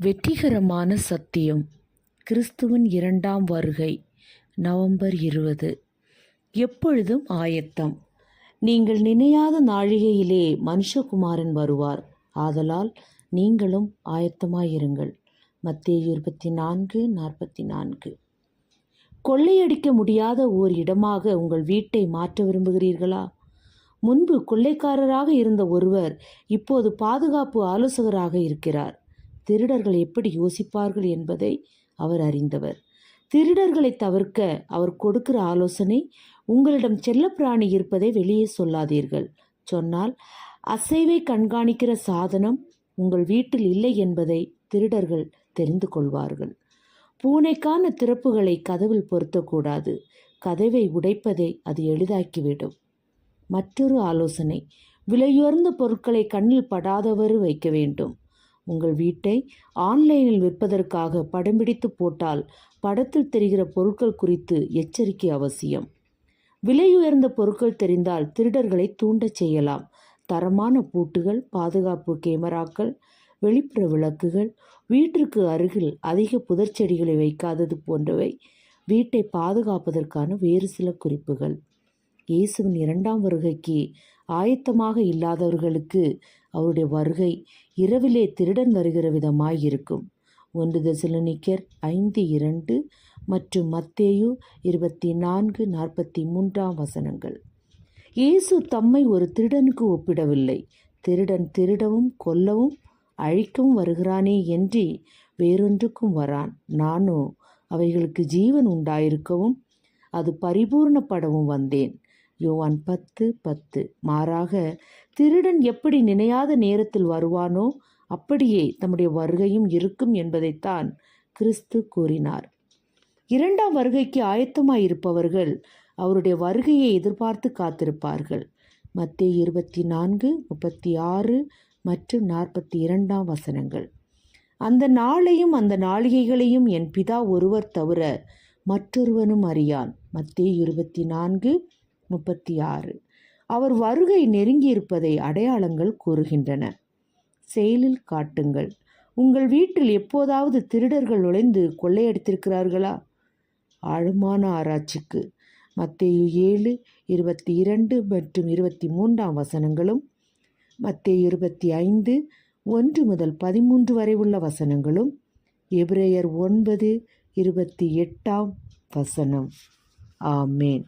வெற்றிகரமான சத்தியம். கிறிஸ்துவின் இரண்டாம் வருகை நவம்பர் இருபது. எப்பொழுதும் ஆயத்தம். நீங்கள் நினையாத நாழிகையிலே மனுஷகுமாரன் வருவார். ஆதலால் நீங்களும் ஆயத்தமாயிருங்கள். மத்திய இருபத்தி நான்கு நாற்பத்தி நான்கு கொள்ளையடிக்க முடியாத ஓர் இடமாக உங்கள் வீட்டை மாற்ற விரும்புகிறீர்களா? முன்பு கொள்ளைக்காரராக இருந்த ஒருவர் இப்போது பாதுகாப்பு ஆலோசகராக இருக்கிறார். திருடர்கள் எப்படி யோசிப்பார்கள் என்பதை அவர் அறிந்தவர். திருடர்களை தவிர்க்க அவர் கொடுக்கிற ஆலோசனை உங்களிடம் செல்லப்பிராணி இருப்பதை வெளியே சொல்லாதீர்கள். சொன்னால் அசைவை கண்காணிக்கிற சாதனம் உங்கள் வீட்டில் இல்லை என்பதை திருடர்கள் தெரிந்து கொள்வார்கள். பூனைக்கான திறப்புகளை கதவில் பொருத்தக்கூடாது. கதவை உடைப்பதை அது எளிதாக்கிவிடும். மற்றொரு ஆலோசனை விலையுயர்ந்த பொருட்களை கண்ணில் படாதவாறு வைக்க வேண்டும். உங்கள் வீட்டை ஆன்லைனில் விற்பதற்காக படம் பிடித்து போட்டால் படத்தில் தெரிகிற பொருட்கள் குறித்து எச்சரிக்கை அவசியம். விலையுயர்ந்த பொருட்கள் தெரிந்தால் திருடர்களை தூண்டச் செய்யலாம். தரமான பூட்டுகள் பாதுகாப்பு கேமராக்கள் வெளிப்புற விளக்குகள் வீட்டிற்கு அருகில் அதிக புதர்ச்செடிகளை வைக்காதது போன்றவை வீட்டை பாதுகாப்பதற்கான வேறு சில குறிப்புகள். இயேசுவின் இரண்டாம் வருகைக்கு ஆயத்தமாக இல்லாதவர்களுக்கு அவருடைய வருகை இரவிலே திருடன் வருகிற விதமாய் இருக்கும் ஒன்று தசலனிக்கர் ஐந்து இரண்டு மற்றும் மத்தேயு இருபத்தி நான்கு நாற்பத்தி மூன்றாம் வசனங்கள். இயேசு தம்மை ஒரு திருடனுக்கு ஒப்பிடவில்லை. திருடன் திருடவும் கொல்லவும் அழிக்கவும் வருகிறானே என்று வேறொன்றுக்கும் வரான். நானோ அவைகளுக்கு ஜீவன் உண்டாயிருக்கவும் அது பரிபூர்ணப்படவும் வந்தேன். யோவான் பத்து பத்து. மாறாக திருடன் எப்படி நினையாத நேரத்தில் வருவானோ அப்படியே தம்முடைய வருகையும் இருக்கும் என்பதைத்தான் கிறிஸ்து கூறினார். இரண்டாம் வருகைக்கு ஆயத்தமாயிருப்பவர்கள் அவருடைய வருகையை எதிர்பார்த்து காத்திருப்பார்கள். மத்திய இருபத்தி நான்கு முப்பத்தி ஆறு மற்றும் நாற்பத்தி இரண்டாம் வசனங்கள். அந்த நாளையும் அந்த நாளிகைகளையும் என் பிதா ஒருவர் தவிர மற்றொருவனும் அறியான். மத்திய இருபத்தி நான்கு முப்பத்தி ஆறு அவர் வருகை நெருங்கியிருப்பதை அடையாளங்கள் கூறுகின்றன. செயலில் காட்டுங்கள். உங்கள் வீட்டில் எப்போதாவது திருடர்கள் நுழைந்து கொள்ளையடித்திருக்கிறார்களா ஆழமான ஆராய்ச்சிக்கு. மத்தேயு ஏழு இருபத்தி இரண்டு மற்றும் இருபத்தி மூன்றாம் வசனங்களும் மத்தேயு இருபத்தி ஐந்து ஒன்று முதல் பதிமூன்று வரை உள்ள வசனங்களும் எபிரேயர் ஒன்பது இருபத்தி எட்டாம் வசனம். ஆமேன்.